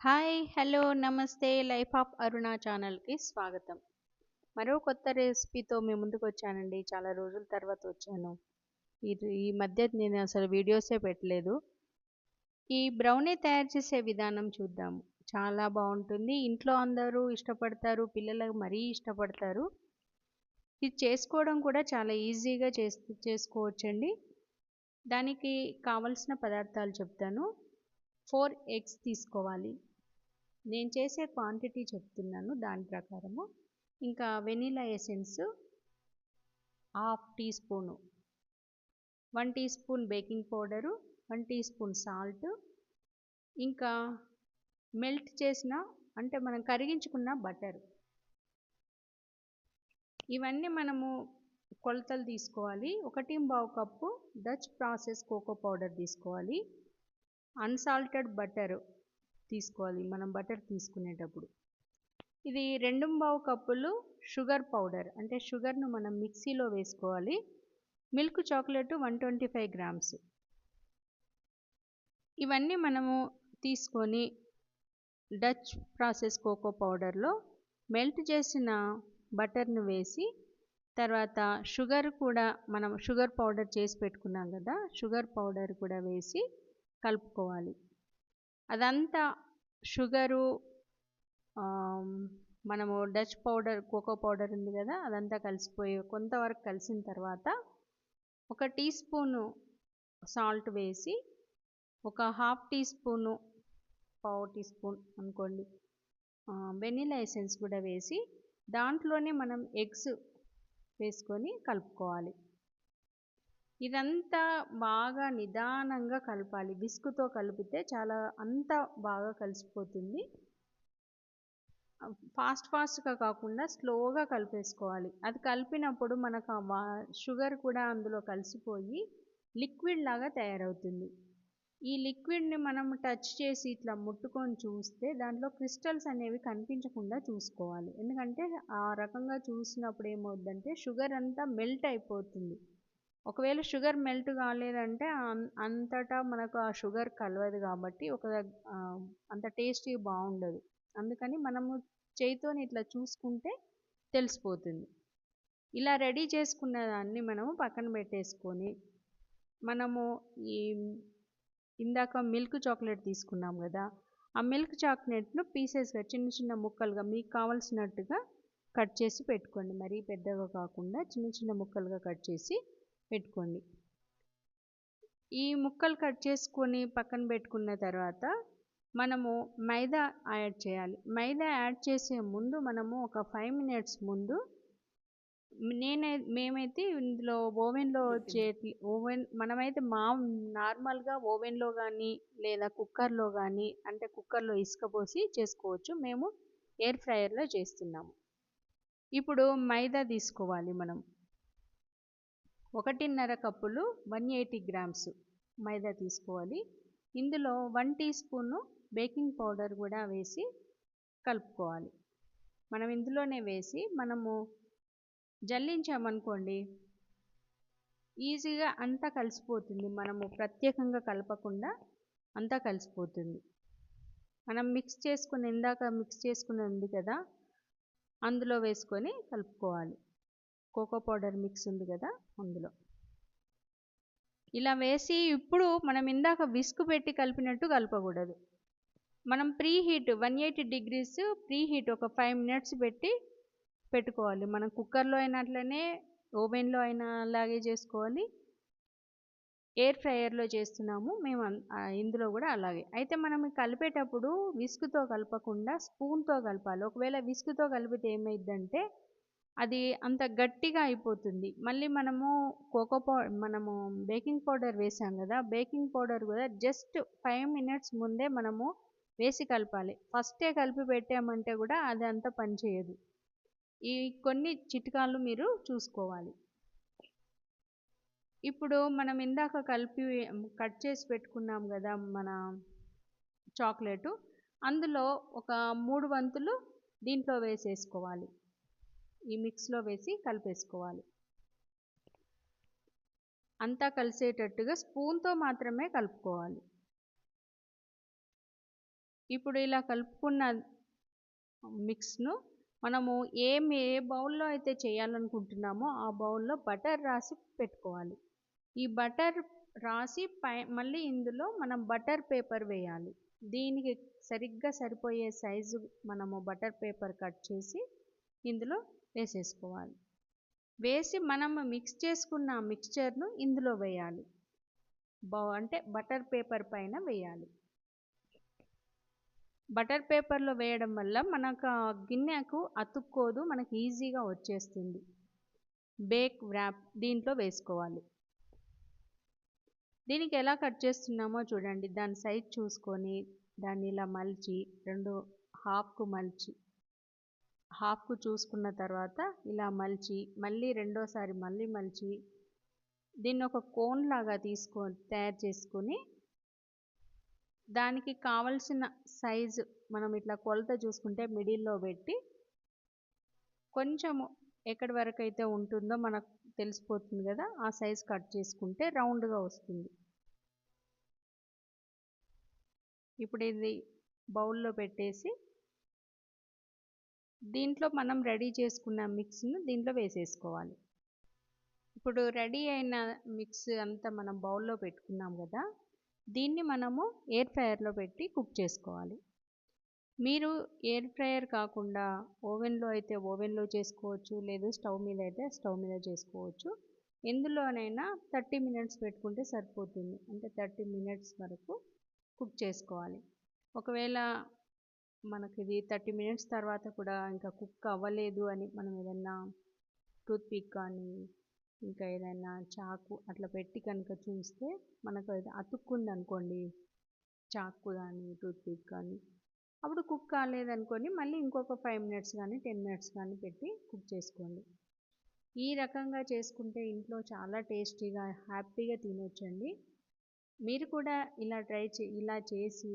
Hi hello నమస్తే life of Aruna ఛానల్కి స్వాగతం. మరో కొత్త రెసిపీతో మీ ముందుకు వచ్చానండి. చాలా రోజుల తర్వాత వచ్చాను. ఈ మధ్య నేను అసలు వీడియోసే పెట్టలేదు. ఈ బ్రౌనీ తయారు చేసే విధానం చూద్దాము చాలా బాగుంటుంది. ఇంట్లో అందరూ ఇష్టపడతారు పిల్లలకు మరీ ఇష్టపడతారు. ఇది చేసుకోవడం కూడా చాలా ఈజీగా చేసు చేసుకోవచ్చండి. దానికి కావలసిన పదార్థాలు చెప్తాను. ఫోర్ ఎగ్స్ తీసుకోవాలి. నేను చేసే క్వాంటిటీ చెప్తున్నాను దాని ప్రకారము. ఇంకా vanilla essence half teaspoon. One teaspoon baking powder one teaspoon salt. ఇంకా మెల్ట్ చేసిన అంటే మనం కరిగించుకున్న బటర్. ఇవన్నీ మనము కొలతలు తీసుకోవాలి. ఒకటి బావు cup Dutch process cocoa powder తీసుకోవాలి. అన్సాల్టెడ్ బటర్ తీసుకోవాలి. మనం బటర్ తీసుకునేటప్పుడు. ఇది రెండు బావు కప్పులు షుగర్ పౌడర్ అంటే షుగర్ను మనం మిక్సీలో వేసుకోవాలి. Milk chocolate one twenty five grams ఇవన్నీ మనము తీసుకొని డచ్ ప్రాసెస్ కోకో పౌడర్లో మెల్ట్ చేసిన బటర్ను వేసి తర్వాత షుగర్ కూడా మనం షుగర్ పౌడర్ చేసి పెట్టుకున్నాం కదా షుగర్ పౌడర్ కూడా వేసి కలుపుకోవాలి. అదంతా షుగరు మనము డచ్ పౌడర్ కోకో పౌడర్ ఉంది కదా అదంతా కలిసిపోయి కొంతవరకు కలిసిన తర్వాత ఒక టీ స్పూను సాల్ట్ వేసి ఒక హాఫ్ టీ స్పూను పావు టీ స్పూన్ అనుకోండి వెనీలా ఎసెన్స్ కూడా వేసి దాంట్లోనే మనం ఎగ్స్ వేసుకొని కలుపుకోవాలి. ఇదంతా బాగా నిదానంగా కలపాలి. విస్కుతో కలిపితే చాలా అంతా బాగా కలిసిపోతుంది. ఫాస్ట్ ఫాస్ట్గా కాకుండా స్లోగా కలిపేసుకోవాలి. అది కలిపినప్పుడు మనకు షుగర్ కూడా అందులో కలిసిపోయి లిక్విడ్ లాగా తయారవుతుంది. ఈ లిక్విడ్ని మనం టచ్ చేసి ఇట్లా ముట్టుకొని చూస్తే దాంట్లో క్రిస్టల్స్ అనేవి కనిపించకుండా చూసుకోవాలి. ఎందుకంటే ఆ రకంగా చూసినప్పుడు ఏమవుద్దంటే షుగర్ అంతా మెల్ట్ అయిపోతుంది. ఒకవేళ షుగర్ మెల్ట్ కాలేదంటే అంతటా మనకు ఆ షుగర్ కలవదు కాబట్టి ఒక అంత టేస్టీ బాగుండదు. అందుకని మనము చేయితోని ఇట్లా చూసుకుంటే తెలిసిపోతుంది. ఇలా రెడీ చేసుకున్న దాన్ని మనము పక్కన పెట్టేసుకొని మనము ఈ ఇందాక మిల్క్ చాక్లెట్ తీసుకున్నాం కదా ఆ మిల్క్ చాక్లెట్ను పీసెస్గా చిన్న చిన్న ముక్కలుగా మీకు కావలసినట్టుగా కట్ చేసి పెట్టుకోండి. మరీ పెద్దగా కాకుండా చిన్న చిన్న ముక్కలుగా కట్ చేసి పెట్టుకోండి. ఈ ముక్కలు కట్ చేసుకొని పక్కన పెట్టుకున్న తర్వాత మనము మైదా యాడ్ చేయాలి. మైదా యాడ్ చేసే ముందు మనము ఒక ఫైవ్ మినిట్స్ ముందు నేనై మేమైతే ఇందులో ఓవెన్లో చే ఓవెన్ మనమైతే మా నార్మల్గా ఓవెన్లో కానీ లేదా కుక్కర్లో కానీ అంటే కుక్కర్లో ఇసుక పోసి చేసుకోవచ్చు. మేము ఎయిర్ ఫ్రైయర్లో చేస్తున్నాము. ఇప్పుడు మైదా తీసుకోవాలి మనం. ఒకటిన్నర కప్పులు వన్ ఎయిటీ గ్రామ్స్ మైదా తీసుకోవాలి. ఇందులో one teaspoon baking powder కూడా వేసి కలుపుకోవాలి. మనం ఇందులోనే వేసి మనము జల్లించామనుకోండి ఈజీగా అంతా కలిసిపోతుంది. మనము ప్రత్యేకంగా కలపకుండా అంతా కలిసిపోతుంది. మనం మిక్స్ చేసుకుని ఇందాక మిక్స్ చేసుకుని ఉంది కదా అందులో వేసుకొని కలుపుకోవాలి. కోకో పౌడర్ మిక్స్ ఉంది కదా అందులో. ఇలా వేసి ఇప్పుడు మనం ఇందాక విసుగు పెట్టి కలిపినట్టు కలపకూడదు. మనం preheat one eighty degrees preheat ఒక ఫైవ్ మినిట్స్ పెట్టి పెట్టుకోవాలి. మనం కుక్కర్లో అయినట్లనే ఓవెన్లో అయినా అలాగే చేసుకోవాలి. ఎయిర్ ఫ్రైయర్లో చేస్తున్నాము. మేము ఇందులో కూడా అలాగే. అయితే మనం కలిపేటప్పుడు విసుగుతో కలపకుండా స్పూన్తో కలపాలి. ఒకవేళ విసుగుతో కలిపితే ఏమైందంటే అది అంత గట్టిగా అయిపోతుంది. మళ్ళీ మనము కోకో పౌ మనము బేకింగ్ పౌడర్ వేసాం కదా బేకింగ్ పౌడర్ కూడా జస్ట్ ఫైవ్ మినిట్స్ ముందే మనము వేసి కలపాలి. ఫస్టే కలిపి పెట్టామంటే కూడా అది అంత పనిచేయదు ఈ కొన్ని చిట్కాలు మీరు చూసుకోవాలి. ఇప్పుడు మనం ఇందాక కలిపి కట్ చేసి పెట్టుకున్నాం కదా మన చాక్లెటు అందులో ఒక మూడు వంతులు దీంట్లో వేసేసుకోవాలి. ఈ మిక్స్లో వేసి కలిపేసుకోవాలి. అంతా కలిసేటట్టుగా స్పూన్తో మాత్రమే కలుపుకోవాలి. ఇప్పుడు ఇలా కలుపుకున్న మిక్స్ను మనము ఏం ఏ బౌల్లో అయితే చేయాలనుకుంటున్నామో ఆ బౌల్లో బటర్ రాసి పెట్టుకోవాలి. ఈ బటర్ రాసి పై మళ్ళీ ఇందులో మనం బటర్ పేపర్ వేయాలి. దీనికి సరిగ్గా సరిపోయే సైజు మనము బటర్ పేపర్ కట్ చేసి ఇందులో వేసేసుకోవాలి. వేసి మనం మిక్స్ చేసుకున్న మిక్స్చర్ను ఇందులో వేయాలి. బౌ అంటే బటర్ పేపర్ పైన వేయాలి. బటర్ పేపర్లో వేయడం వల్ల మనకు ఆ గిన్నెకు అతుక్కోదు మనకి ఈజీగా వచ్చేస్తుంది. బేక్ వ్రాప్ దీంట్లో వేసుకోవాలి. దీనికి ఎలా కట్ చేస్తున్నామో చూడండి. దాని సైజ్ చూసుకొని దాన్ని ఇలా మలిచి రెండు హాఫ్కు మలిచి హాఫ్కు చూసుకున్న తర్వాత ఇలా మలిచి మళ్ళీ రెండోసారి మళ్ళీ మలిచి దీన్ని ఒక కోన్ లాగా తీసుకో తయారు చేసుకొని దానికి కావలసిన సైజు మనం ఇట్లా కొలత చూసుకుంటే మిడిల్లో పెట్టి కొంచెము ఎక్కడి వరకు అయితే ఉంటుందో మనకు తెలిసిపోతుంది కదా ఆ సైజ్ కట్ చేసుకుంటే రౌండ్గా వస్తుంది. ఇప్పుడు ఇది బౌల్లో పెట్టేసి దీంట్లో మనం రెడీ చేసుకున్న మిక్స్ను దీంట్లో వేసేసుకోవాలి. ఇప్పుడు రెడీ అయిన మిక్స్ అంతా మనం బౌల్లో పెట్టుకున్నాం కదా దీన్ని మనము ఎయిర్ ఫ్రైయర్లో పెట్టి కుక్ చేసుకోవాలి. మీరు ఎయిర్ ఫ్రైయర్ కాకుండా ఓవెన్లో అయితే ఓవెన్లో చేసుకోవచ్చు లేదు స్టవ్ మీద అయితే స్టవ్ మీద చేసుకోవచ్చు. ఎందులోనైనా థర్టీ మినిట్స్ పెట్టుకుంటే సరిపోతుంది. అంటే థర్టీ మినిట్స్ వరకు కుక్ చేసుకోవాలి. ఒకవేళ మనకి ఇది థర్టీ మినిట్స్ తర్వాత కూడా ఇంకా కుక్ అవ్వలేదు అని మనం ఏదైనా టూత్పిక్ కానీ ఇంకా ఏదైనా చాకు అట్లా పెట్టి కనుక చూస్తే మనకు అది అతుక్కుంది అనుకోండి చాకు కానీ టూత్పిక్ కానీ అప్పుడు కుక్ కాలేదనుకోండి మళ్ళీ ఇంకొక ఫైవ్ మినిట్స్ కానీ టెన్ మినిట్స్ కానీ పెట్టి కుక్ చేసుకోండి. ఈ రకంగా చేసుకుంటే ఇంట్లో చాలా టేస్టీగా హ్యాపీగా తినొచ్చండి. మీరు కూడా ఇలా ట్రై చే ఇలా చేసి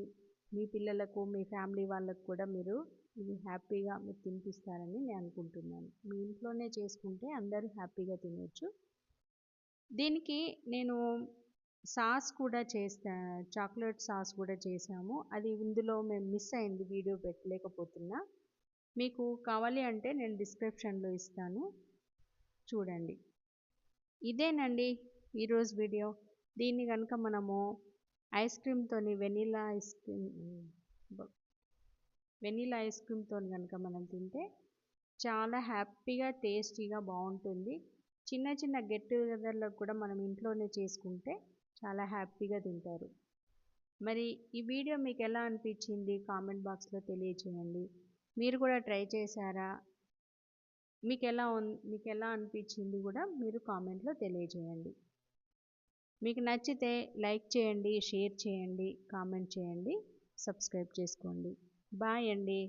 మీ పిల్లలకు మీ ఫ్యామిలీ వాళ్ళకు కూడా మీరు ఇది హ్యాపీగా మీరు తినిపిస్తారని నేను అనుకుంటున్నాను. మీ ఇంట్లోనే చేసుకుంటే అందరూ హ్యాపీగా తినవచ్చు దీనికి నేను సాస్ కూడా చేస్తా చాక్లెట్ సాస్ కూడా చేసాము అది ఇందులో మేము మిస్ అయింది వీడియో పెట్టలేకపోతున్నా. మీకు కావాలి అంటే నేను డిస్క్రిప్షన్లో ఇస్తాను. చూడండి. ఇదేనండి ఈరోజు వీడియో. దీన్ని కనుక మనము ice క్రీమ్తో vanilla ice cream vanilla ice క్రీమ్తో కనుక మనం తింటే చాలా హ్యాపీగా టేస్టీగా బాగుంటుంది. చిన్న చిన్న గెట్ టుగెదర్లో కూడా మనం ఇంట్లోనే చేసుకుంటే చాలా హ్యాపీగా తింటారు. మరి ఈ వీడియో మీకు ఎలా అనిపించింది? కామెంట్ బాక్స్లో తెలియచేయండి. మీరు కూడా ట్రై చేశారా? మీకు ఎలా మీకు ఎలా అనిపించింది కూడా మీరు కామెంట్లో తెలియజేయండి మీకు నచ్చితే లైక్ చేయండి షేర్ చేయండి కామెంట్ చేయండి సబ్స్క్రైబ్ చేసుకోండి. బాయ్ అండి.